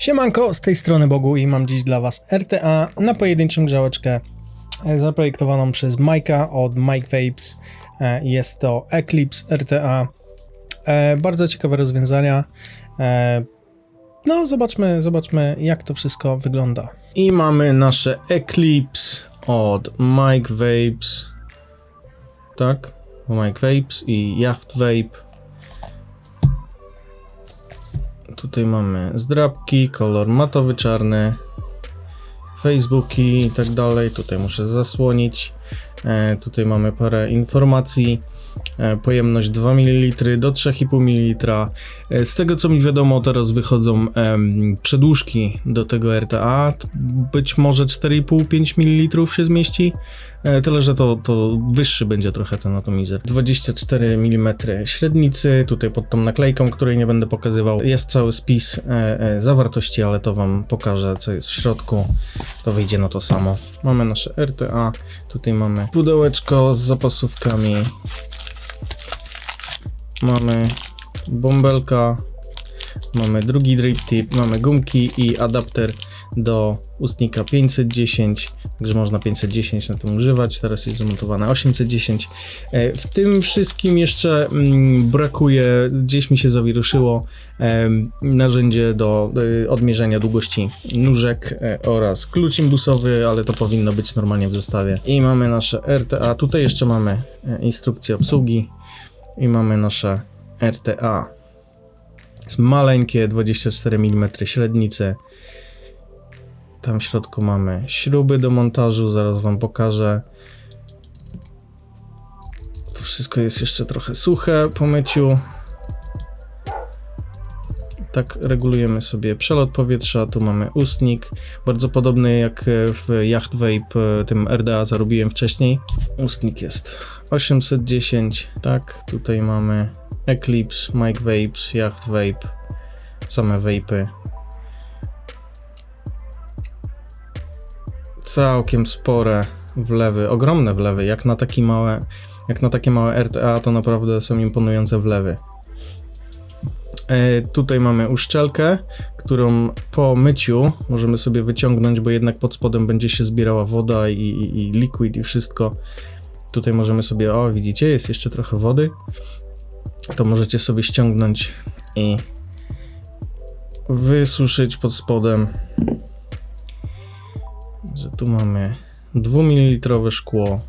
Siemanko, z tej strony Bogu i mam dziś dla Was RTA na pojedynczą grzałeczkę e, zaprojektowaną przez Majka od Mike Vapes. E, Jest to Eclipse RTA. E, Bardzo ciekawe rozwiązania. No, zobaczmy, zobaczmy jak to wszystko wygląda. I mamy nasze Eclipse od Mike Vapes. Tak? Mike Vapes i Yacht Vape. Tutaj mamy zdrabki, kolor matowy, czarny, Facebooki i tak dalej. Tutaj muszę zasłonić. E, tutaj mamy parę informacji. E, pojemność 2 ml do 3,5 ml. E, z tego co mi wiadomo, teraz wychodzą przedłużki do tego RTA. Być może 4,5-5 ml się zmieści. E, Tyle, że to, to wyższy będzie trochę ten atomizer. 24 mm średnicy, tutaj pod tą naklejką, której nie będę pokazywał, jest cały spis zawartości, ale to Wam pokażę, co jest w środku. To wyjdzie na to samo. Mamy nasze RTA, tutaj mamy pudełeczko z zapasówkami. Mamy bąbelka, mamy drugi drip tip, mamy gumki i adapter do ustnika 510, także można 510 na tym używać. Teraz jest zamontowane 810. E, W tym wszystkim jeszcze mm, brakuje, gdzieś mi się zawiruszyło, narzędzie do e, odmierzania długości nóżek e, oraz klucz imbusowy, ale to powinno być normalnie w zestawie. I mamy nasze RTA. Tutaj jeszcze mamy instrukcję obsługi i mamy nasze RTA. Jest maleńkie, 24 mm średnicy. Tam w środku mamy śruby do montażu, zaraz Wam pokażę. To wszystko jest jeszcze trochę suche po myciu. Tak regulujemy sobie przelot powietrza. Tu mamy ustnik, bardzo podobny jak w Yacht Vape, tym RDA, co robiłem wcześniej. Ustnik jest 810, tak, tutaj mamy Eclipse, Mike Vapes, Yacht Vape, same vapy. całkiem spore wlewy, ogromne wlewy, jak na takie małe, jak na takie małe RTA, to naprawdę są imponujące wlewy. E, tutaj mamy uszczelkę, którą po myciu możemy sobie wyciągnąć, bo jednak pod spodem będzie się zbierała woda i, i, i liquid i wszystko. Tutaj możemy sobie, o widzicie, jest jeszcze trochę wody. To możecie sobie ściągnąć i wysuszyć pod spodem że tu mamy 2 ml szkło.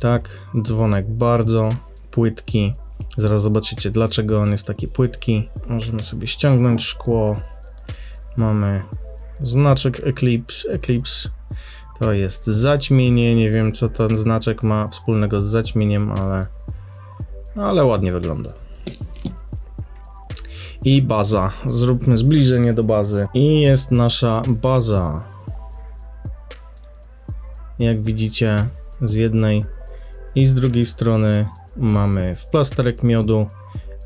Tak, dzwonek bardzo płytki. Zaraz zobaczycie dlaczego on jest taki płytki. Możemy sobie ściągnąć szkło. Mamy znaczek Eclipse. Eclipse to jest zaćmienie. Nie wiem co ten znaczek ma wspólnego z zaćmieniem, ale, ale ładnie wygląda i baza. Zróbmy zbliżenie do bazy. I jest nasza baza. Jak widzicie, z jednej i z drugiej strony mamy wplasterek miodu,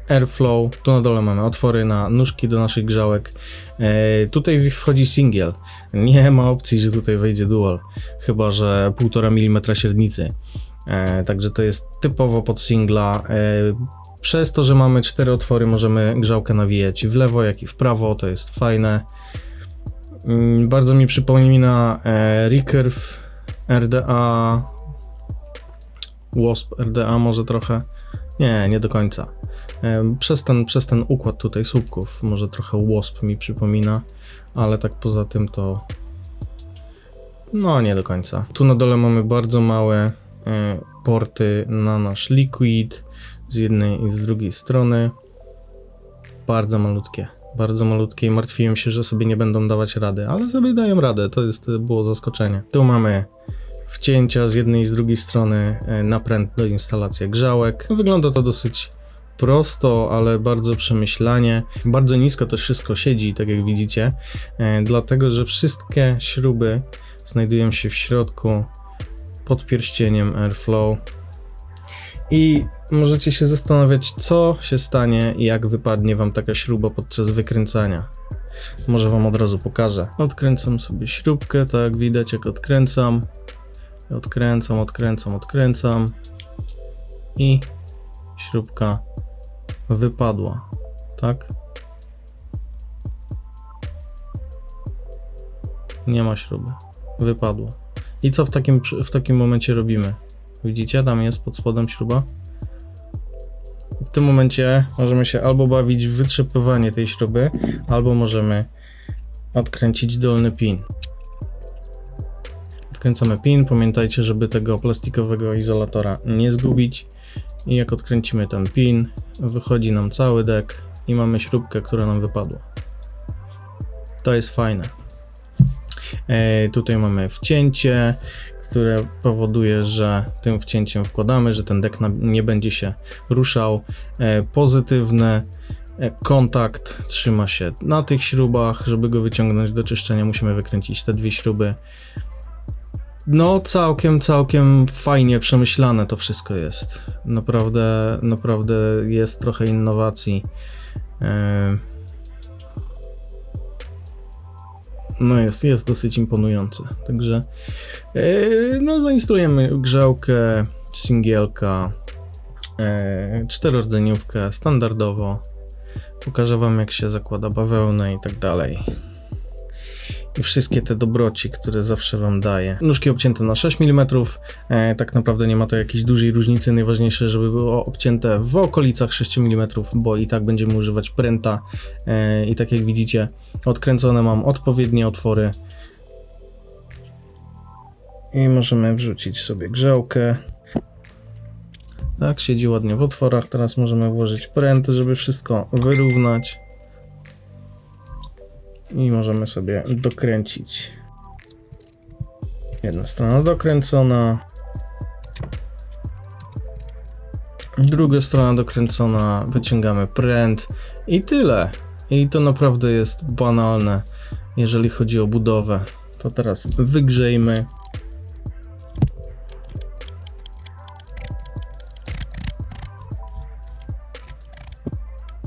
airflow. Tu na dole mamy otwory na nóżki do naszych grzałek. E, tutaj wchodzi single. Nie ma opcji, że tutaj wejdzie dual, chyba że 1,5 mm średnicy. E, także to jest typowo pod singla. E, przez to, że mamy cztery otwory, możemy grzałkę nawijać w lewo, jak i w prawo, to jest fajne. Mm, Bardzo mi przypomina Recurve RDA, Wasp RDA może trochę. Nie, nie do końca. Przez ten, przez ten układ tutaj słupków może trochę Wasp mi przypomina, ale tak poza tym to no nie do końca. Tu na dole mamy bardzo małe e, porty na nasz liquid z jednej i z drugiej strony. Bardzo malutkie, bardzo malutkie i martwiłem się, że sobie nie będą dawać rady, ale sobie dają radę, to jest, było zaskoczenie. Tu mamy wcięcia z jednej i z drugiej strony, e, napręt do instalacji grzałek. Wygląda to dosyć prosto, ale bardzo przemyślanie. Bardzo nisko to wszystko siedzi, tak jak widzicie, e, dlatego że wszystkie śruby znajdują się w środku pod pierścieniem Airflow. I możecie się zastanawiać, co się stanie, jak wypadnie Wam taka śruba podczas wykręcania. Może Wam od razu pokażę. Odkręcam sobie śrubkę, tak widać, jak odkręcam. Odkręcam, odkręcam, odkręcam. I śrubka wypadła. Tak? Nie ma śruby. Wypadło. I co w takim, w takim momencie robimy? Widzicie, tam jest pod spodem śruba. W tym momencie możemy się albo bawić w wytrzepywanie tej śruby, albo możemy odkręcić dolny pin. Odkręcamy pin. Pamiętajcie, żeby tego plastikowego izolatora nie zgubić. I jak odkręcimy ten pin, wychodzi nam cały dek i mamy śrubkę, która nam wypadła. To jest fajne. E, tutaj mamy wcięcie, które powoduje, że tym wcięciem wkładamy, że ten dek nie będzie się ruszał. E, pozytywny e, kontakt trzyma się na tych śrubach. Żeby go wyciągnąć do czyszczenia, musimy wykręcić te dwie śruby. No, całkiem, całkiem fajnie przemyślane to wszystko jest. Naprawdę, naprawdę jest trochę innowacji. E, No jest, jest dosyć imponujące. Także e, no zainstalujemy grzałkę, singielka, e, czterordzeniówkę standardowo. Pokażę wam jak się zakłada bawełnę i tak dalej. I wszystkie te dobroci, które zawsze wam daję. Nóżki obcięte na 6 mm. E, tak naprawdę nie ma to jakiejś dużej różnicy. Najważniejsze, żeby było obcięte w okolicach 6 mm, bo i tak będziemy używać pręta. E, I tak jak widzicie, odkręcone mam odpowiednie otwory. I możemy wrzucić sobie grzałkę. Tak, siedzi ładnie w otworach. Teraz możemy włożyć pręt, żeby wszystko wyrównać. I możemy sobie dokręcić. Jedna strona dokręcona. Druga strona dokręcona. Wyciągamy pręt. I tyle. I to naprawdę jest banalne, jeżeli chodzi o budowę. To teraz wygrzejmy.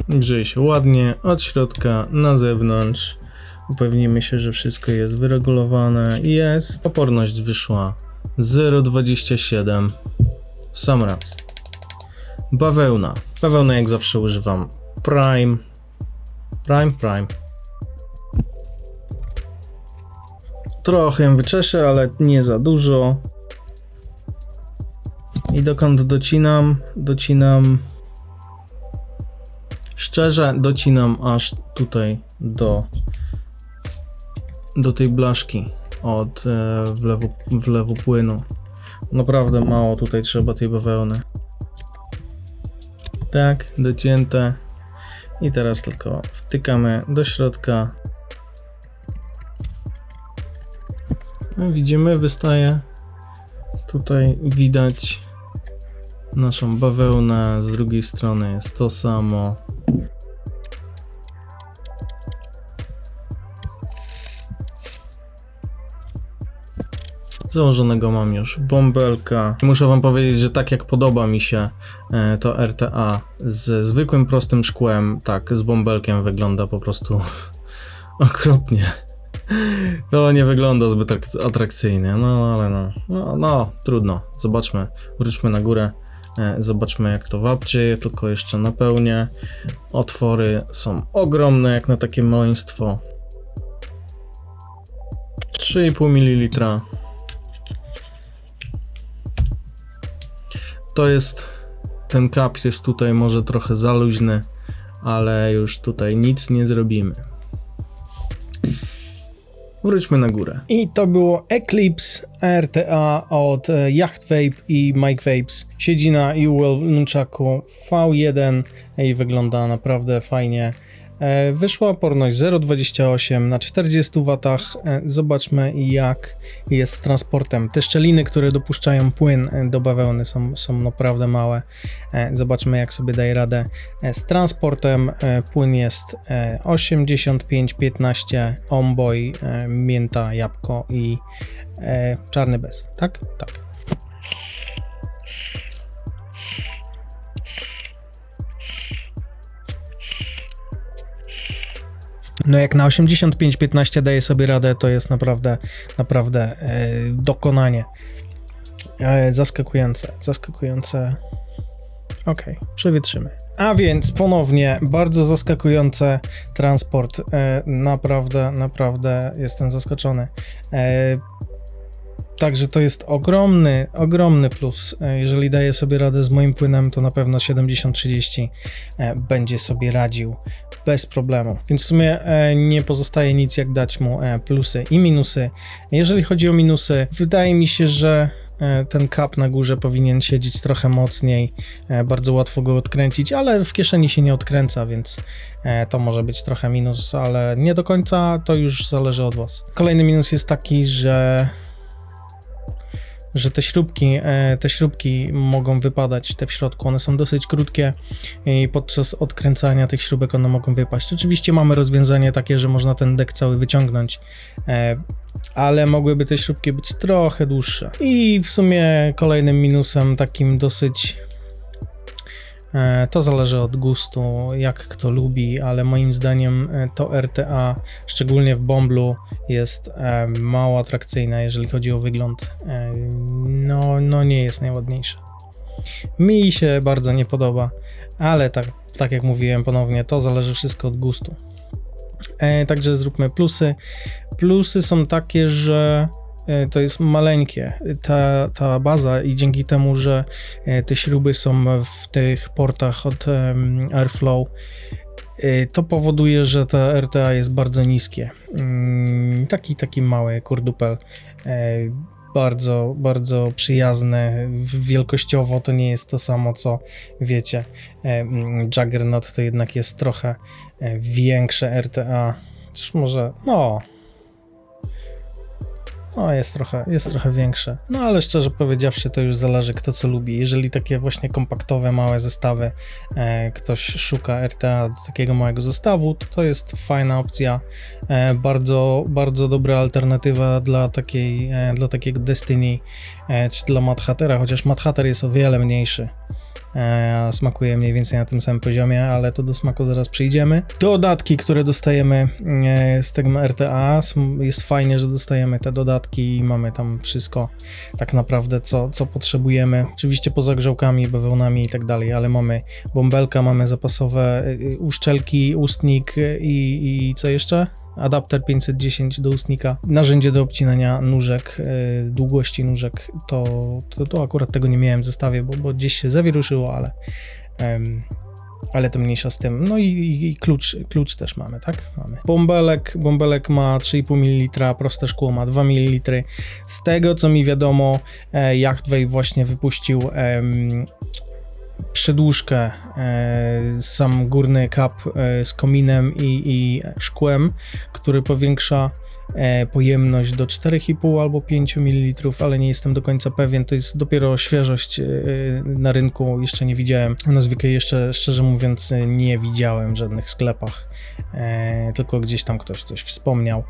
Grzeje się ładnie od środka na zewnątrz. Upewnimy się, że wszystko jest wyregulowane. Jest. Oporność wyszła 0,27. Sam raz. Bawełna. Bawełna jak zawsze używam Prime. Prime, Prime. Trochę ją wyczeszę, ale nie za dużo. I dokąd docinam? Docinam. Szczerze, docinam aż tutaj do, do tej blaszki od e, wlewu, wlewu płynu. Naprawdę mało tutaj trzeba tej bawełny. Tak, docięte. I teraz tylko wtykamy do środka. No, widzimy, wystaje. Tutaj widać naszą bawełnę. Z drugiej strony jest to samo. Założonego mam już bąbelka. Muszę wam powiedzieć, że tak jak podoba mi się e, to RTA z zwykłym prostym szkłem, tak z bąbelkiem wygląda po prostu okropnie. To nie wygląda zbyt ak- atrakcyjnie, no ale no, no, no trudno. Zobaczmy, wróćmy na górę, e, zobaczmy jak to wapcie, tylko jeszcze napełnię. Otwory są ogromne jak na takie maleństwo. 3,5 ml. To jest, ten kap jest tutaj może trochę za luźny, ale już tutaj nic nie zrobimy. Wróćmy na górę. I to było Eclipse RTA od e, Yacht Vape i Mike Vapes. Siedzi na UL Nunchaku V1 i wygląda naprawdę fajnie. E, Wyszła oporność 0,28 na 40 W. E, Zobaczmy jak jest z transportem. Te szczeliny, które dopuszczają płyn e, do bawełny są, są naprawdę małe. Zobaczmy jak sobie daje radę z transportem. Płyn jest e, 85-15 Omboy, e, mięta, jabłko i czarny bez. Tak? Tak. No jak na 85-15 daje sobie radę, to jest naprawdę, naprawdę e, dokonanie. E, zaskakujące, zaskakujące Okej, przewietrzymy. A więc ponownie bardzo zaskakujące transport. E, naprawdę, naprawdę jestem zaskoczony. Także to jest ogromny, ogromny plus. E, Jeżeli daje sobie radę z moim płynem, to na pewno 70-30 e, będzie sobie radził bez problemu. Więc w sumie e, nie pozostaje nic jak dać mu plusy i minusy. Jeżeli chodzi o minusy, wydaje mi się, że ten kap na górze powinien siedzieć trochę mocniej, bardzo łatwo go odkręcić, ale w kieszeni się nie odkręca, więc to może być trochę minus, ale nie do końca, to już zależy od Was. Kolejny minus jest taki, że że te śrubki, e, te śrubki mogą wypadać, te w środku, one są dosyć krótkie i podczas odkręcania tych śrubek one mogą wypaść. Oczywiście mamy rozwiązanie takie, że można ten dek cały wyciągnąć, e, ale mogłyby te śrubki być trochę dłuższe. I w sumie kolejnym minusem takim dosyć To zależy od gustu, jak kto lubi, ale moim zdaniem e, to RTA, szczególnie w Bomblu, jest e, mało atrakcyjne, jeżeli chodzi o wygląd. E, No, no nie jest najładniejsze. Mi się bardzo nie podoba, ale tak, tak jak mówiłem ponownie, to zależy wszystko od gustu. E, Także zróbmy plusy. Plusy są takie, że e, to jest maleńkie, ta, ta baza i dzięki temu, że e, te śruby są w tych portach od Airflow, e, to powoduje, że ta RTA jest bardzo niskie. Mm, Taki, taki mały kurdupel. E, Bardzo, bardzo przyjazne. W- Wielkościowo to nie jest to samo, co wiecie. e, mm, Juggernaut to jednak jest trochę e, większe RTA. Chociaż może, no, no, jest trochę, jest trochę większe. No, ale szczerze powiedziawszy, to już zależy kto co lubi. Jeżeli takie właśnie kompaktowe, małe zestawy, e, ktoś szuka RTA do takiego małego zestawu, to to jest fajna opcja. E, bardzo, bardzo dobra alternatywa dla takiej, e, dla takiego Destiny, e, czy dla Mad Hattera, chociaż Mad Hatter jest o wiele mniejszy. E, smakuje mniej więcej na tym samym poziomie, ale to do smaku zaraz przyjdziemy. Dodatki, które dostajemy e, z tego RTA, jest fajnie, że dostajemy te dodatki i mamy tam wszystko tak naprawdę, co, co potrzebujemy. Oczywiście poza grzałkami, bawełnami i tak dalej, ale mamy bąbelka, mamy zapasowe y, uszczelki, ustnik i, i co jeszcze? Adapter 510 do ustnika, narzędzie do obcinania nóżek, y, długości nóżek, to, to, to akurat tego nie miałem w zestawie, bo, bo gdzieś się zawieruszyło, ale, ale to mniejsza z tym. No i, i, klucz, klucz też mamy, tak? Mamy. Bąbelek, bąbelek ma 3,5 ml, proste szkło ma 2 ml. Z tego co mi wiadomo, e, Yachtway właśnie wypuścił przedłużkę, e, sam górny kap e, z kominem i, i szkłem, który powiększa e, pojemność do 4,5 albo 5 ml, ale nie jestem do końca pewien. To jest dopiero świeżość na rynku, jeszcze nie widziałem. Na zwykle jeszcze, szczerze mówiąc, nie widziałem w żadnych sklepach, tylko gdzieś tam ktoś coś wspomniał.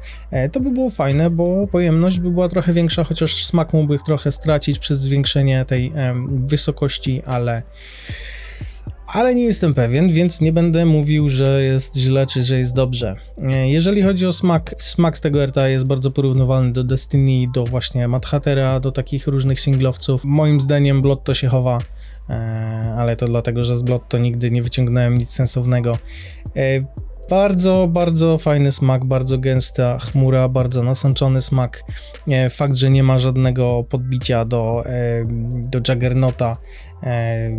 To by było fajne, bo pojemność by była trochę większa, chociaż smak mógłby trochę stracić przez zwiększenie tej wysokości, ale ale nie jestem pewien, więc nie będę mówił, że jest źle, czy że jest dobrze. E, Jeżeli chodzi o smak, smak z tego RTA jest bardzo porównywalny do Destiny, do właśnie Mad Hattera, do takich różnych singlowców. Moim zdaniem Blotto się chowa, e, ale to dlatego, że z Blotto nigdy nie wyciągnąłem nic sensownego. E, Bardzo, bardzo fajny smak, bardzo gęsta chmura, bardzo nasączony smak. Fakt, że nie ma żadnego podbicia do, do Juggernauta,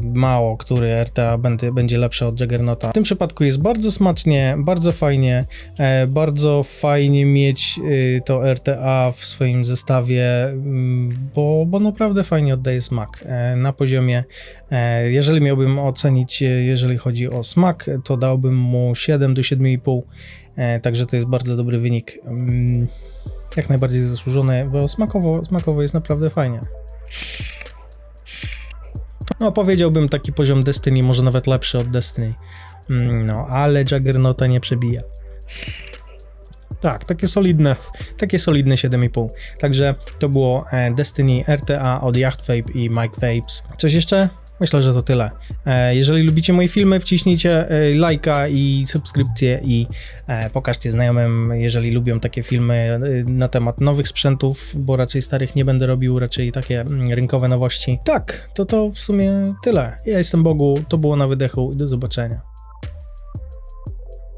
mało, który RTA będzie, będzie lepszy od Juggernauta. W tym przypadku jest bardzo smacznie, bardzo fajnie, e, bardzo fajnie mieć y, to RTA w swoim zestawie, mm, bo, bo naprawdę fajnie oddaje smak e, na poziomie. e, Jeżeli miałbym ocenić, e, jeżeli chodzi o smak, to dałbym mu 7 do 7,5. e, Także to jest bardzo dobry wynik. Mm, Jak najbardziej zasłużony, bo smakowo, smakowo jest naprawdę fajnie. No, powiedziałbym taki poziom Destiny, może nawet lepszy od Destiny. Mm, No, ale Juggernauta nie przebija. Tak, takie solidne, takie solidne 7,5. Także to było e, Destiny RTA od Yacht Vape i Mike Vapes. Coś jeszcze? Myślę, że to tyle. E, Jeżeli lubicie moje filmy, wciśnijcie e, lajka i subskrypcję i e, pokażcie znajomym, jeżeli lubią takie filmy na temat nowych sprzętów, bo raczej starych nie będę robił, raczej takie mm, rynkowe nowości. Tak, to to w sumie tyle. Ja jestem Bogu, to było na wydechu i do zobaczenia.